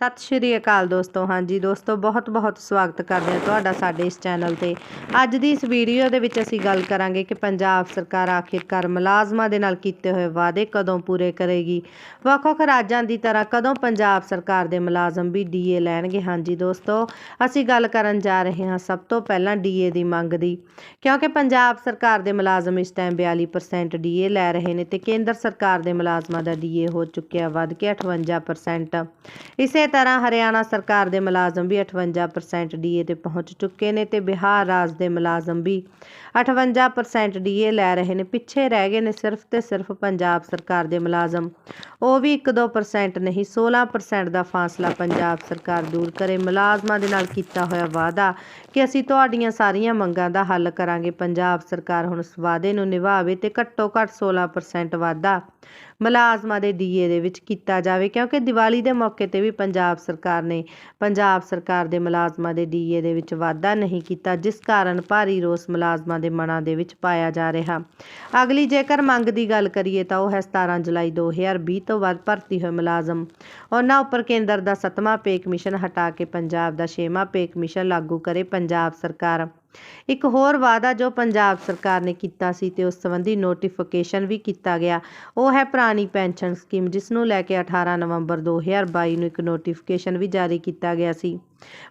ਸਤਿ ਸ਼੍ਰੀ ਅਕਾਲ ਦੋਸਤੋ। ਹਾਂਜੀ ਦੋਸਤੋ, ਬਹੁਤ-ਬਹੁਤ ਸਵਾਗਤ ਕਰਦੇ ਹਾਂ ਤੁਹਾਡਾ ਸਾਡੇ ਇਸ ਚੈਨਲ ਤੇ। ਅੱਜ ਦੀ ਇਸ ਵੀਡੀਓ ਦੇ ਵਿੱਚ ਅਸੀਂ ਗੱਲ ਕਰਾਂਗੇ ਕਿ ਪੰਜਾਬ ਸਰਕਾਰ ਆਖਿਰਕਾਰ ਮੁਲਾਜ਼ਮਾਂ ਦੇ ਨਾਲ ਕੀਤੇ ਹੋਏ ਵਾਅਦੇ ਕਦੋਂ ਪੂਰੇ ਕਰੇਗੀ। ਵੱਖ-ਵੱਖ ਰਾਜਾਂ ਦੀ ਤਰ੍ਹਾਂ ਕਦੋਂ ਪੰਜਾਬ ਸਰਕਾਰ ਦੇ ਮੁਲਾਜ਼ਮ ਵੀ ਡੀਏ ਲੈਣਗੇ। ਹਾਂਜੀ ਦੋਸਤੋ, ਅਸੀਂ ਗੱਲ ਕਰਨ ਜਾ ਰਹੇ ਹਾਂ ਸਭ ਤੋਂ ਪਹਿਲਾਂ ਡੀਏ ਦੀ ਮੰਗ ਦੀ। ਕਿਉਂਕਿ ਪੰਜਾਬ ਸਰਕਾਰ ਦੇ ਮੁਲਾਜ਼ਮ ਇਸ ਟਾਈਮ 42% ਡੀਏ ਲੈ ਰਹੇ ਨੇ ਤੇ ਕੇਂਦਰ ਸਰਕਾਰ ਦੇ ਮੁਲਾਜ਼ਮਾਂ ਦਾ ਡੀਏ ਹੋ ਚੁੱਕਿਆ ਵੱਧ ਕੇ 58% ਇਸੇ ਤਰ੍ਹਾਂ ਹਰਿਆਣਾ ਸਰਕਾਰ ਦੇ ਮੁਲਾਜ਼ਮ ਵੀ 58% ਡੀਏ ਤੇ ਪਹੁੰਚ ਚੁੱਕੇ ਨੇ ਤੇ ਬਿਹਾਰ ਰਾਜ ਦੇ ਮੁਲਾਜ਼ਮ ਵੀ 58% ਡੀਏ ਲੈ ਰਹੇ ਨੇ, ਪਿੱਛੇ ਰਹਿ ਗਏ ਨੇ ਸਿਰਫ ਤੇ ਸਿਰਫ ਪੰਜਾਬ ਸਰਕਾਰ ਦੇ ਮੁਲਾਜ਼ਮ। ਉਹ ਵੀ 1-2% ਨਹੀਂ 16% ਦਾ ਫਾਸਲਾ ਪੰਜਾਬ ਸਰਕਾਰ ਦੂਰ ਕਰੇ। ਮੁਲਾਜ਼ਮਾਂ ਦੇ ਨਾਲ ਕੀਤਾ ਹੋਇਆ ਵਾਅਦਾ ਕਿ ਅਸੀਂ ਤੁਹਾਡੀਆਂ ਸਾਰੀਆਂ ਮੰਗਾਂ ਦਾ ਹੱਲ ਕਰਾਂਗੇ। ਪੰਜਾਬ ਸਰਕਾਰ ਹੁਣ ਉਸ ਵਾਅਦੇ ਨੂੰ ਨਿਭਾਵੇ ਤੇ ਘੱਟੋ ਘੱਟ 16% ਵਾਧਾ ਮੁਲਾਜ਼ਮਾਂ ਦੇ ਡੀਏ ਦੇ ਵਿੱਚ ਕੀਤਾ ਜਾਵੇ, ਕਿਉਂਕਿ ਦੀਵਾਲੀ ਦੇ ਮੌਕੇ ਤੇ ਵੀ ਪੰਜਾਬ ਸਰਕਾਰ ਨੇ, ਪੰਜਾਬ ਸਰਕਾਰ ਦੇ ਮੁਲਾਜ਼ਮਾਂ ਦੇ ਡੀਏ ਦੇ ਵਿੱਚ ਵਾਧਾ ਨਹੀਂ ਕੀਤਾ, ਜਿਸ ਕਾਰਨ ਭਾਰੀ ਰੋਸ ਮੁਲਾਜ਼ਮਾਂ ਦੇ ਮਨਾਂ ਦੇ ਵਿੱਚ ਪਾਇਆ ਜਾ ਰਿਹਾ। ਅਗਲੀ ਜੇਕਰ ਮੰਗ ਦੀ ਗੱਲ ਕਰੀਏ ਤਾਂ ਉਹ ਹੈ 17 ਜੁਲਾਈ 2020 ਤੋਂ ਬਾਅਦ ਭਰਤੀ ਹੋਏ ਮੁਲਾਜ਼ਮ। ਉਹਨਾਂ ਉੱਪਰ ਕੇਂਦਰ ਦਾ ਸੱਤਵਾਂ ਪੇ ਕਮਿਸ਼ਨ ਹਟਾ ਕੇ ਪੰਜਾਬ ਦਾ ਛੇਵਾਂ ਪੇ ਕਮਿਸ਼ਨ ਲਾਗੂ ਕਰੇ ਪੰਜਾਬ ਸਰਕਾਰ। ਇੱਕ ਹੋਰ ਵਾਅਦਾ ਜੋ ਪੰਜਾਬ ਸਰਕਾਰ ਨੇ ਕੀਤਾ ਸੀ ਤੇ ਉਸ ਸੰਬੰਧੀ ਨੋਟੀਫਿਕੇਸ਼ਨ ਵੀ ਕੀਤਾ ਗਿਆ, ਉਹ ਹੈ ਪੁਰਾਣੀ ਪੈਨਸ਼ਨ ਸਕੀਮ ਜਿਸ ਨੂੰ ਲੈ ਕੇ 18 ਨਵੰਬਰ 2022 ਨੂੰ ਇੱਕ ਨੋਟੀਫਿਕੇਸ਼ਨ ਵੀ ਜਾਰੀ ਕੀਤਾ ਗਿਆ ਸੀ।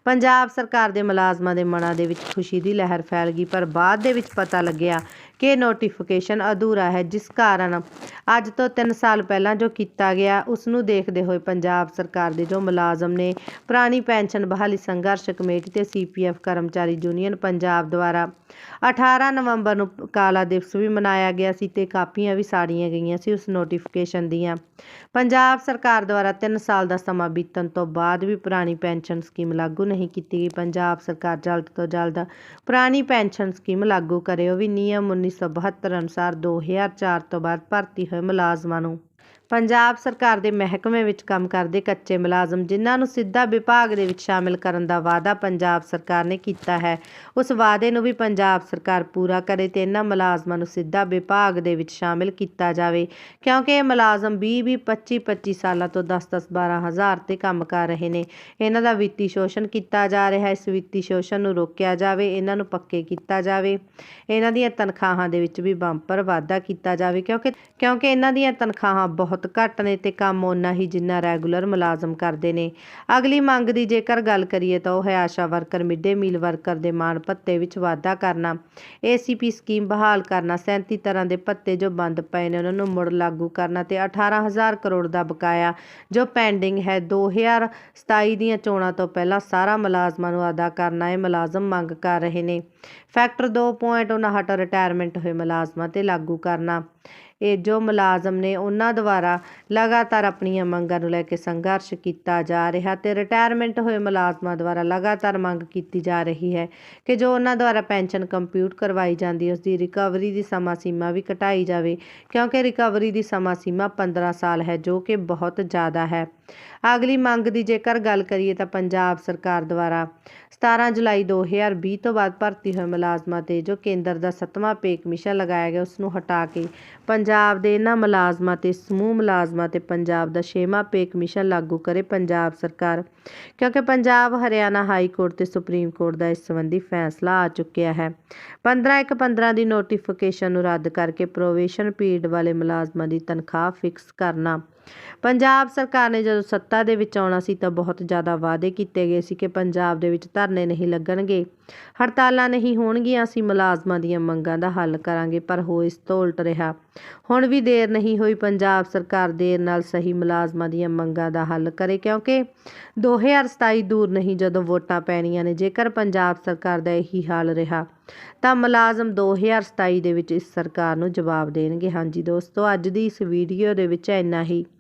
ਪੰਜਾਬ ਸਰਕਾਰ ਦੇ ਮੁਲਾਜ਼ਮਾਂ ਦੇ ਮਨਾਂ ਦੇ ਵਿੱਚ ਖੁਸ਼ੀ ਦੀ ਲਹਿਰ ਫੈਲ ਗਈ, ਪਰ ਬਾਅਦ ਦੇ ਵਿੱਚ ਪਤਾ ਲੱਗਿਆ ਕਿ ਨੋਟੀਫਿਕੇਸ਼ਨ ਅਧੂਰਾ ਹੈ, ਜਿਸ ਕਾਰਨ ਅੱਜ ਤੋਂ 3 ਸਾਲ ਪਹਿਲਾਂ ਜੋ ਕੀਤਾ ਗਿਆ ਉਸ ਨੂੰ ਦੇਖਦੇ ਹੋਏ ਪੰਜਾਬ ਸਰਕਾਰ ਦੇ ਜੋ ਮੁਲਾਜ਼ਮ ਨੇ ਪੁਰਾਣੀ ਪੈਨਸ਼ਨ ਬਹਾਲੀ ਸੰਘਰਸ਼ ਕਮੇਟੀ ਤੇ ਸੀਪੀਐਫ ਕਰਮਚਾਰੀ ਯੂਨੀਅਨ ਪੰਜਾਬ ਦੁਆਰਾ 18 ਨਵੰਬਰ ਨੂੰ ਕਾਲਾ ਦਿਵਸ ਵੀ ਮਨਾਇਆ ਗਿਆ ਸੀ ਤੇ ਕਾਪੀਆਂ ਵੀ ਸਾੜੀਆਂ ਗਈਆਂ ਸੀ ਉਸ ਨੋਟੀਫਿਕੇਸ਼ਨ ਦੀਆਂ। ਪੰਜਾਬ ਸਰਕਾਰ ਦੁਆਰਾ 3 ਸਾਲ ਦਾ ਸਮਾਂ ਬੀਤਣ ਤੋਂ ਬਾਅਦ ਵੀ ਪੁਰਾਣੀ ਪੈਨਸ਼ਨ ਸਕੀਮ ਲਾਗੂ ਨਹੀਂ ਕੀਤੀ ਗਈ। ਪੰਜਾਬ ਸਰਕਾਰ ਜਲਦ ਤੋਂ ਜਲਦ ਪੁਰਾਣੀ ਪੈਨਸ਼ਨ ਸਕੀਮ ਲਾਗੂ ਕਰੇ। ਉਹ ਵੀ ਨਿਯਮ 1972 ਅਨੁਸਾਰ 2004 ਤੋਂ ਬਾਅਦ ਭਰਤੀ ਹੋਏ ਮੁਲਾਜ਼ਮਾਂ ਨੂੰ। ਪੰਜਾਬ ਸਰਕਾਰ ਦੇ ਮਹਿਕਮੇ ਵਿੱਚ ਕੰਮ ਕਰਦੇ ਕੱਚੇ ਮੁਲਾਜ਼ਮ, ਜਿਨ੍ਹਾਂ ਨੂੰ ਸਿੱਧਾ ਵਿਭਾਗ ਦੇ ਵਿੱਚ ਸ਼ਾਮਿਲ ਕਰਨ ਦਾ ਵਾਅਦਾ ਪੰਜਾਬ ਸਰਕਾਰ ਨੇ ਕੀਤਾ ਹੈ। ਉਸ ਵਾਅਦੇ ਨੂੰ ਵੀ ਪੰਜਾਬ ਸਰਕਾਰ ਪੂਰਾ ਕਰੇ ਤੇ ਇਹਨਾਂ ਮੁਲਾਜ਼ਮਾਂ ਨੂੰ ਸਿੱਧਾ ਵਿਭਾਗ ਦੇ ਵਿੱਚ ਸ਼ਾਮਿਲ ਕੀਤਾ ਜਾਵੇ, ਕਿਉਂਕਿ ਇਹ ਮੁਲਾਜ਼ਮ 20 20 25 25 ਸਾਲਾਂ ਤੋਂ 10 10 12 ਹਜ਼ਾਰ ਤੇ ਕੰਮ ਕਰ ਰਹੇ ਨੇ। ਇਹਨਾਂ ਦਾ ਵਿੱਤੀ ਸ਼ੋਸ਼ਣ ਕੀਤਾ ਜਾ ਰਿਹਾ ਹੈ। ਇਸ ਵਿੱਤੀ ਸ਼ੋਸ਼ਣ ਨੂੰ ਰੋਕਿਆ ਜਾਵੇ ਇਹਨਾਂ ਨੂੰ ਪੱਕੇ ਕੀਤਾ ਜਾਵੇ। ਇਹਨਾਂ ਦੀਆਂ ਤਨਖਾਹਾਂ ਦੇ ਵਿੱਚ ਵੀ ਬੰਪਰ ਵਾਧਾ ਕੀਤਾ ਜਾਵੇ, ਕਿਉਂਕਿ ਕਿਉਂਕਿ ਇਹਨਾਂ ਦੀਆਂ ਤਨਖਾਹਾਂ ਬਹੁਤ ਘੱਟ ਨੇ ਤੇ ਕੰਮ ਓਨਾ ਹੀ ਜਿੰਨਾ ਰੈਗੂਲਰ ਮੁਲਾਜ਼ਮ ਕਰਦੇ ਨੇ। ਅਗਲੀ ਮੰਗ ਦੀ ਜੇਕਰ ਗੱਲ ਕਰੀਏ ਤਾਂ ਉਹ ਹੈ ASHA worker, mid meal worker ਦੇ ਮਾਣ ਭੱਤੇ ਵਿੱਚ ਵਾਧਾ ਕਰਨਾ। ਏਸੀਪੀ ਸਕੀਮ ਬਹਾਲ ਕਰਨਾ 37 ਤਰ੍ਹਾਂ ਦੇ ਭੱਤੇ ਜੋ ਬੰਦ ਪਏ ਨੇ, ਉਹਨਾਂ ਨੂੰ ਮੁੜ ਲਾਗੂ ਕਰਨਾ ਤੇ 18000 ਕਰੋੜ ਦਾ ਬਕਾਇਆ ਜੋ ਪੈਂਡਿੰਗ ਹੈ 2027 ਦੀਆਂ ਚੋਣਾਂ ਤੋਂ ਪਹਿਲਾਂ ਸਾਰਾ ਮੁਲਾਜ਼ਮਾਂ ਨੂੰ ਅਦਾ ਕਰਨਾ, ਇਹ ਮੁਲਾਜ਼ਮ ਮੰਗ ਕਰ ਰਹੇ ਨੇ। ਫੈਕਟਰ 2.59 ਰਿਟਾਇਰਮੈਂਟ ਹੋਏ ਮੁਲਾਜ਼ਮਾਂ ਤੇ ਲਾਗੂ ਕਰਨਾ। ਇਹ ਜੋ ਮੁਲਾਜ਼ਮ ਨੇ ਉਹਨਾਂ ਦੁਆਰਾ ਲਗਾਤਾਰ ਆਪਣੀਆਂ ਮੰਗਾਂ ਨੂੰ ਲੈ ਕੇ ਸੰਘਰਸ਼ ਕੀਤਾ ਜਾ ਰਿਹਾ ਤੇ ਰਿਟਾਇਰਮੈਂਟ ਹੋਏ ਮੁਲਾਜ਼ਮਾਂ ਦੁਆਰਾ ਲਗਾਤਾਰ ਮੰਗ ਕੀਤੀ ਜਾ ਰਹੀ ਹੈ ਕਿ ਜੋ ਉਹਨਾਂ ਦੁਆਰਾ ਪੈਨਸ਼ਨ ਕੰਪਿਊਟ ਕਰਵਾਈ ਜਾਂਦੀ ਉਸ ਦੀ ਰਿਕਵਰੀ ਦੀ ਸਮਾਂ ਸੀਮਾ ਵੀ ਘਟਾਈ ਜਾਵੇ, ਕਿਉਂਕਿ ਰਿਕਵਰੀ ਦੀ ਸਮਾਂ ਸੀਮਾ 15 ਸਾਲ ਹੈ, ਜੋ ਕਿ ਬਹੁਤ ਜ਼ਿਆਦਾ ਹੈ। ਅਗਲੀ ਮੰਗ ਦੀ ਜੇਕਰ ਗੱਲ ਕਰੀਏ ਤਾਂ ਪੰਜਾਬ ਸਰਕਾਰ ਦੁਆਰਾ 17 ਜੁਲਾਈ 2020 ਤੋਂ ਬਾਅਦ ਭਰਤੀ ਹੋਏ ਮੁਲਾਜ਼ਮਾਂ ਤੇ ਜੋ ਕੇਂਦਰ ਦਾ ਸੱਤਵਾਂ ਪੇ ਕਮਿਸ਼ਨ ਲਗਾਇਆ ਗਿਆ ਉਸ ਨੂੰ ਹਟਾ ਕੇ ਪੰਜਾਬ ਦੇ ਇਹਨਾਂ ਮੁਲਾਜ਼ਮਾਂ ਤੇ ਸਮੂਹ ਮੁਲਾਜ਼ਮਾਂ ਤੇ ਪੰਜਾਬ ਦਾ ਛੇਵਾਂ ਪੇ ਕਮਿਸ਼ਨ ਲਾਗੂ ਕਰੇ ਪੰਜਾਬ ਸਰਕਾਰ, ਕਿਉਂਕਿ ਪੰਜਾਬ, ਹਰਿਆਣਾ ਹਾਈ ਕੋਰਟ ਤੇ ਸੁਪਰੀਮ ਕੋਰਟ ਦਾ ਇਸ ਸੰਬੰਧੀ ਫੈਸਲਾ ਆ ਚੁੱਕਿਆ ਹੈ। 15 ਇੱਕ 15 ਦੀ ਨੋਟੀਫਿਕੇਸ਼ਨ ਨੂੰ ਰੱਦ ਕਰਕੇ ਪ੍ਰੋਵੇਸ਼ਨ ਪੀਰੀਅਡ ਵਾਲੇ ਮੁਲਾਜ਼ਮਾਂ ਦੀ ਤਨਖਾਹ ਫਿਕਸ ਕਰਨਾ ਪੰਜਾਬ ਸਰਕਾਰ ਨੇ ਜਦੋਂ ਸੱਤਾ ਦੇ ਵਿੱਚ ਆਉਣਾ ਸੀ ਤਾਂ ਬਹੁਤ ਜ਼ਿਆਦਾ ਵਾਅਦੇ ਕੀਤੇ ਗਏ ਸੀ ਕਿ ਪੰਜਾਬ ਦੇ ਵਿੱਚ ਧਰਨੇ ਨਹੀਂ ਲੱਗਣਗੇ। ਹੜਤਾਲਾਂ ਨਹੀਂ ਹੋਣਗੀਆਂ ਅਸੀਂ ਮੁਲਾਜ਼ਮਾਂ ਦੀਆਂ ਮੰਗਾਂ ਦਾ ਹੱਲ ਕਰਾਂਗੇ, ਪਰ ਹੋ ਇਸ ਤੋਂ ਉਲਟ ਰਿਹਾ। ਹੁਣ ਵੀ ਦੇਰ ਨਹੀਂ ਹੋਈ ਪੰਜਾਬ ਸਰਕਾਰ ਦੇਰ ਨਾਲ ਸਹੀ ਮੁਲਾਜ਼ਮਾਂ ਦੀਆਂ ਮੰਗਾਂ ਦਾ ਹੱਲ ਕਰੇ, ਕਿਉਂਕਿ 2027 ਦੂਰ ਨਹੀਂ ਜਦੋਂ ਵੋਟਾਂ ਪੈਣੀਆਂ ਨੇ, ਜੇਕਰ ਪੰਜਾਬ ਸਰਕਾਰ ਦਾ ਇਹੀ ਹਾਲ ਰਿਹਾ, ਤਾਂ ਮੁਲਾਜ਼ਮ 2027 ਦੇ ਵਿੱਚ ਇਸ ਸਰਕਾਰ ਨੂੰ ਜਵਾਬ ਦੇਣਗੇ। ਹਾਂਜੀ ਦੋਸਤੋ, ਅੱਜ ਦੀ ਇਸ ਵੀਡੀਓ ਦੇ ਵਿੱਚ ਇੰਨਾ ਹੀ।